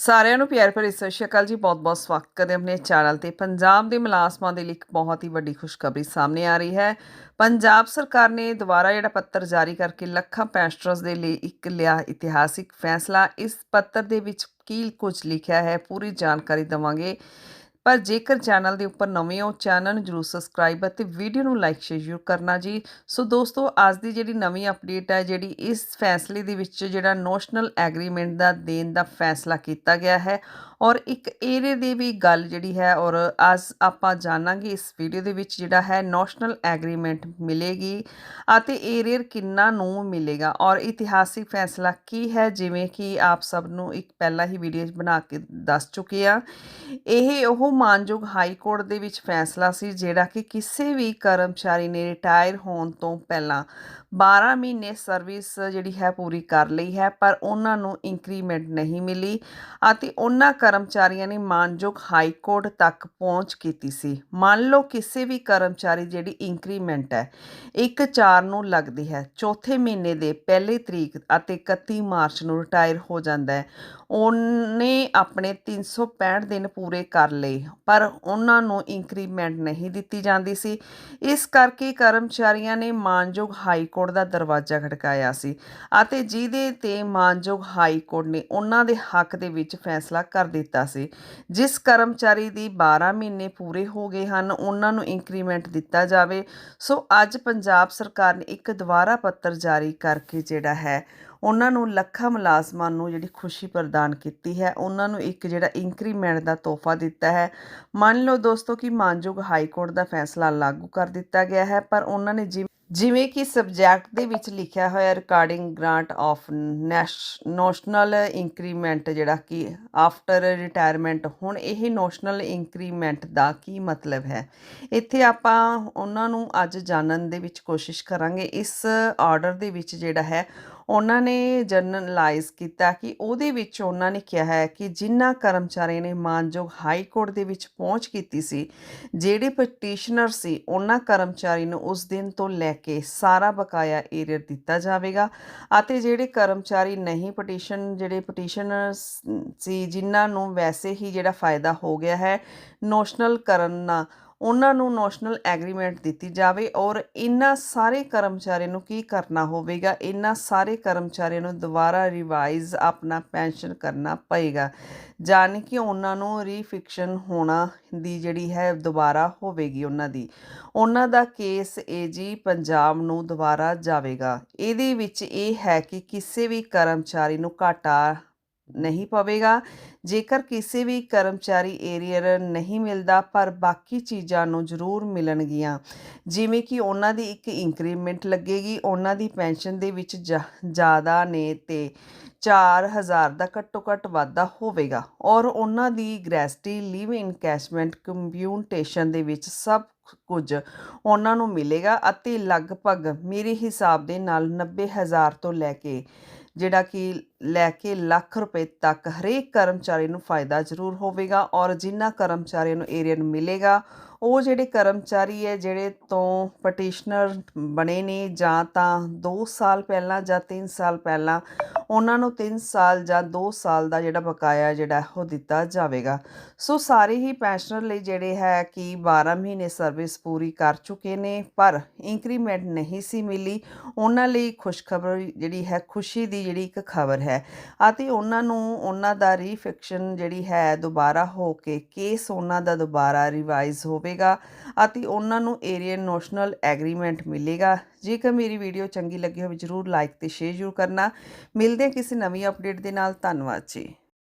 ਸਾਰਿਆਂ ਨੂੰ ਪਿਆਰ ਭਰੀ ਸਤਿ ਸ਼੍ਰੀ ਅਕਾਲ ਜੀ। ਬਹੁਤ-ਬਹੁਤ ਸਵਾਗਤ ਕਰਦੇ ਆਪਣੇ ਚੈਨਲ ਤੇ। ਪੰਜਾਬ ਦੇ ਮੁਲਾਜ਼ਮਾਂ ਦੇ ਲਈ ਇੱਕ ਬਹੁਤ ਹੀ ਵੱਡੀ ਖੁਸ਼ਖਬਰੀ ਸਾਹਮਣੇ ਆ ਰਹੀ ਹੈ। ਪੰਜਾਬ ਸਰਕਾਰ ਨੇ ਦੁਬਾਰਾ ਜਿਹੜਾ ਪੱਤਰ ਜਾਰੀ ਕਰਕੇ ਲੱਖਾਂ ਪੈਸਟਰਸ ਦੇ ਲਈ ਇੱਕ ਲਿਆ ਇਤਿਹਾਸਿਕ ਫੈਸਲਾ। ਇਸ ਪੱਤਰ ਦੇ ਵਿੱਚ ਕੀ ਕੁਝ ਲਿਖਿਆ ਹੈ, ਪੂਰੀ ਜਾਣਕਾਰੀ ਦਵਾਂਗੇ। ਪਰ ਜੇਕਰ ਚੈਨਲ ਦੇ ਉੱਪਰ ਨਵੇਂ ਹੋ, ਚੈਨਲ ਨੂੰ ਜਰੂਰ ਸਬਸਕ੍ਰਾਈਬ ਅਤੇ ਵੀਡੀਓ ਨੂੰ ਲਾਈਕ ਸ਼ੇਅਰ ਜ਼ਰੂਰ ਕਰਨਾ ਜੀ। ਸੋ ਦੋਸਤੋ, ਅੱਜ ਦੀ ਜਿਹੜੀ ਨਵੀਂ ਅਪਡੇਟ ਹੈ, ਜਿਹੜੀ ਇਸ ਫੈਸਲੇ ਦੇ ਵਿੱਚ ਜਿਹੜਾ ਨੈਸ਼ਨਲ ਐਗਰੀਮੈਂਟ ਦਾ ਦੇਣ ਦਾ ਫੈਸਲਾ ਕੀਤਾ ਗਿਆ ਹੈ ਔਰ ਇੱਕ ਏਰੀਏ ਦੀ ਵੀ ਗੱਲ ਜਿਹੜੀ ਹੈ ਔਰ ਅੱਜ ਆਪਾਂ ਜਾਣਾਂਗੇ ਇਸ ਵੀਡੀਓ ਦੇ ਵਿੱਚ ਜਿਹੜਾ ਹੈ ਨੈਸ਼ਨਲ ਐਗਰੀਮੈਂਟ ਮਿਲੇਗੀ ਅਤੇ ਏਰੀਅਰ ਕਿੰਨਾ ਨੂੰ ਮਿਲੇਗਾ ਔਰ ਇਤਿਹਾਸਿਕ ਫੈਸਲਾ ਕੀ ਹੈ? ਜਿਵੇਂ ਕਿ ਆਪ ਸਭ ਨੂੰ ਇੱਕ ਪਹਿਲਾਂ ਹੀ ਵੀਡੀਓ ਬਣਾ ਕੇ ਦੱਸ ਚੁੱਕੇ ਆ ਇਹ ਉਹ ਮਾਨਯੋਗ ਹਾਈ ਕੋਰਟ ਦੇ ਵਿੱਚ ਫੈਸਲਾ ਸੀ ਜਿਹੜਾ ਕਿ ਕਿਸੇ ਵੀ ਕਰਮਚਾਰੀ ਨੇ ਰਿਟਾਇਰ ਹੋਣ ਤੋਂ ਪਹਿਲਾਂ 12 ਮਹੀਨੇ ਸਰਵਿਸ ਜਿਹੜੀ ਹੈ ਪੂਰੀ ਕਰ ਲਈ ਹੈ, ਪਰ ਉਹਨਾਂ ਨੂੰ ਇੰਕਰੀਮੈਂਟ ਨਹੀਂ ਮਿਲੀ ਅਤੇ ਉਹਨਾਂ ਕਰਮਚਾਰੀਆਂ ਨੇ ਮਾਨਯੋਗ ਹਾਈ ਕੋਰਟ ਤੱਕ ਪਹੁੰਚ ਕੀਤੀ ਸੀ। ਮੰਨ ਲਓ ਕਿਸੇ ਵੀ ਕਰਮਚਾਰੀ ਜਿਹੜੀ ਇੰਕਰੀਮੈਂਟ ਹੈ 1/4 ਨੂੰ ਲੱਗਦੀ ਹੈ, ਚੌਥੇ ਮਹੀਨੇ ਦੇ ਪਹਿਲੀ ਤਰੀਕ ਅਤੇ 31 ਮਾਰਚ ਨੂੰ ਰਿਟਾਇਰ ਹੋ ਜਾਂਦਾ ਹੈ। ਉਹਨੇ ਆਪਣੇ 365 ਦਿਨ ਪੂਰੇ ਕਰ ਲਏ, ਪਰ ਉਹਨਾਂ ਨੂੰ ਇੰਕਰੀਮੈਂਟ ਨਹੀਂ ਦਿੱਤੀ ਜਾਂਦੀ ਸੀ। ਇਸ ਕਰਕੇ ਕਰਮਚਾਰੀਆਂ ਨੇ ਮਾਨਯੋਗ ਹਾਈ ਕੋਰਟ ਦਾ ਦਰਵਾਜ਼ਾ ਖੜਕਾਇਆ ਸੀ ਅਤੇ ਜਿਹਦੇ ਤੇ ਮਾਨਯੋਗ ਹਾਈ ਕੋਰਟ ਨੇ ਉਹਨਾਂ ਦੇ ਹੱਕ ਦੇ ਵਿੱਚ ਫੈਸਲਾ ਕਰ ਦਿੱਤਾ ਸੀ। ਜਿਸ ਕਰਮਚਾਰੀ ਦੀ 12 ਮਹੀਨੇ ਪੂਰੇ ਹੋ ਗਏ ਹਨ, ਉਹਨਾਂ ਨੂੰ ਇੰਕਰੀਮੈਂਟ ਦਿੱਤਾ ਜਾਵੇ। ਸੋ ਅੱਜ ਪੰਜਾਬ ਸਰਕਾਰ ਨੇ ਇੱਕ ਦੁਬਾਰਾ ਪੱਤਰ ਜਾਰੀ ਕਰਕੇ ਜਿਹੜਾ ਹੈ, ਉਹਨਾਂ ਨੂੰ ਲੱਖਾਂ ਮੁਲਾਜ਼ਮਾਂ ਨੂੰ ਜਿਹੜੀ ਖੁਸ਼ੀ ਪ੍ਰਦਾਨ ਕੀਤੀ ਹੈ, ਉਹਨਾਂ ਨੂੰ ਇੱਕ ਜਿਹੜਾ ਇੰਕਰੀਮੈਂਟ ਦਾ ਤੋਹਫਾ ਦਿੱਤਾ ਹੈ। ਮੰਨ ਲਓ ਦੋਸਤੋ ਕਿ ਮਾਨਯੋਗ ਹਾਈ ਕੋਰਟ ਦਾ ਫੈਸਲਾ ਲਾਗੂ ਕਰ ਦਿੱਤਾ ਗਿਆ ਹੈ, ਪਰ ਉਹਨਾਂ ਨੇ ਜਿਵੇਂ ਕਿ ਸਬਜੈਕਟ ਦੇ ਵਿੱਚ ਲਿਖਿਆ ਹੋਇਆ recording grant of national increment ਜਿਹੜਾ ਕਿ ਆਫਟਰ ਰਿਟਾਇਰਮੈਂਟ, ਹੁਣ ਇਹ ਨੈਸ਼ਨਲ ਇੰਕਰੀਮੈਂਟ ਦਾ ਕੀ ਮਤਲਬ ਹੈ? ਇੱਥੇ ਆਪਾਂ ਉਹਨਾਂ ਨੂੰ ਅੱਜ ਜਾਣਨ ਦੇ ਵਿੱਚ ਕੋਸ਼ਿਸ਼ ਕਰਾਂਗੇ। ਇਸ ਆਰਡਰ ਦੇ ਵਿੱਚ ਜਿਹੜਾ ਹੈ ਉਹਨਾਂ ਨੇ ਜਰਨਲਾਈਜ਼ ਕੀਤਾ ਕਿ ਉਹਦੇ ਵਿੱਚ ਉਹਨਾਂ ਨੇ ਕਿਹਾ ਹੈ ਕਿ ਜਿਨ੍ਹਾਂ ਕਰਮਚਾਰੀ ਨੇ ਮਾਨਯੋਗ ਹਾਈ ਕੋਰਟ ਦੇ ਵਿੱਚ ਪਹੁੰਚ ਕੀਤੀ ਸੀ, ਜਿਹੜੇ ਪਟੀਸ਼ਨਰ ਸੀ, ਉਹਨਾਂ ਕਰਮਚਾਰੀ ਨੂੰ ਉਸ ਦਿਨ ਤੋਂ ਲੈ ਕੇ ਸਾਰਾ ਬਕਾਇਆ ਏਰੀਅਰ ਦਿੱਤਾ ਜਾਵੇਗਾ ਅਤੇ ਜਿਹੜੇ ਕਰਮਚਾਰੀ ਨਹੀਂ ਪਟੀਸ਼ਨ, ਜਿਹੜੇ ਪਟੀਸ਼ਨਰ ਸੀ, ਜਿਨ੍ਹਾਂ ਨੂੰ ਵੈਸੇ ਹੀ ਜਿਹੜਾ ਫਾਇਦਾ ਹੋ ਗਿਆ ਹੈ, ਨੋਸ਼ਨਲ ਕਰਨ ਨਾਲ ਉਹਨਾਂ ਨੂੰ ਨੈਸ਼ਨਲ ਐਗਰੀਮੈਂਟ ਦਿੱਤੀ ਜਾਵੇ ਔਰ ਇਹਨਾਂ ਸਾਰੇ ਕਰਮਚਾਰੀਆਂ ਨੂੰ ਕੀ ਕਰਨਾ ਹੋਵੇਗਾ? ਇਹਨਾਂ ਸਾਰੇ ਕਰਮਚਾਰੀਆਂ ਨੂੰ ਦੁਬਾਰਾ ਰਿਵਾਈਜ਼ ਆਪਣਾ ਪੈਨਸ਼ਨ ਕਰਨਾ ਪਏਗਾ। ਜਾਣੀ ਕਿ ਉਹਨਾਂ ਨੂੰ ਰੀਫਿਕਸ਼ਨ ਹੋਣਾ ਦੀ ਜਿਹੜੀ ਹੈ ਦੁਬਾਰਾ ਹੋਵੇਗੀ ਉਹਨਾਂ ਦੀ। ਉਹਨਾਂ ਦਾ ਕੇਸ ਏਜੀ ਪੰਜਾਬ ਨੂੰ ਦੁਬਾਰਾ ਜਾਵੇਗਾ। ਇਹਦੇ ਵਿੱਚ ਇਹ ਹੈ ਕਿ ਕਿਸੇ ਵੀ ਕਰਮਚਾਰੀ ਨੂੰ ਘਾਟਾ ਨਹੀਂ ਪਵੇਗਾ। ਜੇਕਰ ਕਿਸੇ ਵੀ ਕਰਮਚਾਰੀ ਏਰੀਅਰ ਨਹੀਂ ਮਿਲਦਾ, ਪਰ ਬਾਕੀ ਚੀਜ਼ਾਂ ਨੂੰ ਜ਼ਰੂਰ ਮਿਲਣਗੀਆਂ। ਜਿਵੇਂ ਕਿ ਉਹਨਾਂ ਦੀ ਇੱਕ ਇੰਕਰੀਮੈਂਟ ਲੱਗੇਗੀ, ਉਹਨਾਂ ਦੀ ਪੈਨਸ਼ਨ ਦੇ ਵਿੱਚ ਜ਼ਿਆਦਾ ਨੇ ਤੇ 4000 ਦਾ ਘੱਟੋ ਘੱਟ ਵਾਧਾ ਹੋਵੇਗਾ। ਔਰ ਉਹਨਾਂ ਦੀ ਗ੍ਰੈਸਟੀ, ਲਿਵ ਇਨਕੈਸ਼ਮੈਂਟ ਕੰਪਿਊਟੇਸ਼ਨ ਦੇ ਵਿੱਚ ਸਭ ਕੁਝ ਉਹਨਾਂ ਨੂੰ ਮਿਲੇਗਾ ਅਤੇ ਲਗਭਗ ਮੇਰੇ ਹਿਸਾਬ ਦੇ ਨਾਲ 90000 ਤੋਂ ਲੈ ਕੇ ਜਿਹੜਾ ਕਿ ਲੈ ਕੇ ਲੱਖ ਰੁਪਏ ਤੱਕ ਹਰੇਕ ਕਰਮਚਾਰੀ ਨੂੰ ਫਾਇਦਾ ਜ਼ਰੂਰ ਹੋਵੇਗਾ ਔਰ ਜਿਨ੍ਹਾਂ ਕਰਮਚਾਰੀਆਂ ਨੂੰ ਏਰੀਆ ਨੂੰ ਮਿਲੇਗਾ ਉਹ ਜਿਹੜੇ ਕਰਮਚਾਰੀ ਹੈ, ਜਿਹੜੇ ਤੋਂ ਪਟੀਸ਼ਨਰ ਬਣੇ ਨੇ ਜਾਂ ਤਾਂ 2 ਸਾਲ ਪਹਿਲਾਂ ਜਾਂ 3 ਸਾਲ ਪਹਿਲਾਂ, ਉਹਨਾਂ ਨੂੰ 3 ਸਾਲ ਜਾਂ 2 ਸਾਲ ਦਾ ਜਿਹੜਾ ਬਕਾਇਆ ਜਿਹੜਾ ਉਹ ਦਿੱਤਾ ਜਾਵੇਗਾ। ਸੋ ਸਾਰੇ ਹੀ ਪੈਨਸ਼ਨਰ ਲਈ ਜਿਹੜੇ ਹੈ ਕਿ 12 ਮਹੀਨੇ ਸਰਵਿਸ ਪੂਰੀ ਕਰ ਚੁੱਕੇ ਨੇ, ਪਰ ਇੰਕਰੀਮੈਂਟ ਨਹੀਂ ਸੀ ਮਿਲੀ। ਉਹਨਾਂ ਲਈ ਖੁਸ਼ਖਬਰ ਜਿਹੜੀ ਹੈ, ਖੁਸ਼ੀ ਦੀ ਜਿਹੜੀ ਇੱਕ ਖਬਰ ਹੈ। ਅਤੇ ਉਹਨਾਂ ਨੂੰ ਉਹਨਾਂ ਦਾ ਰੀਫਿਕਸ਼ਨ ਜਿਹੜੀ ਹੈ ਦੁਬਾਰਾ ਹੋ ਕੇ ਕੇਸ ਉਹਨਾਂ ਦਾ ਦੁਬਾਰਾ ਰਿਵਾਈਜ਼ ਹੋਵੇ। ਹੋਵੇਗਾ ਅਤੇ ਉਹਨਾਂ ਨੂੰ ਏਰੀਅਨ ਨੈਸ਼ਨਲ ਐਗਰੀਮੈਂਟ ਮਿਲੇਗਾ। ਜੇਕਰ ਮੇਰੀ ਵੀਡੀਓ ਚੰਗੀ ਲੱਗੀ ਹੋਵੇ, ਜਰੂਰ ਲਾਈਕ ਤੇ ਸ਼ੇਅਰ ਜ਼ਰੂਰ ਕਰਨਾ। ਮਿਲਦੇ ਹਾਂ ਕਿਸੇ ਨਵੀਂ ਅਪਡੇਟ ਦੇ ਨਾਲ। ਧੰਨਵਾਦ ਜੀ।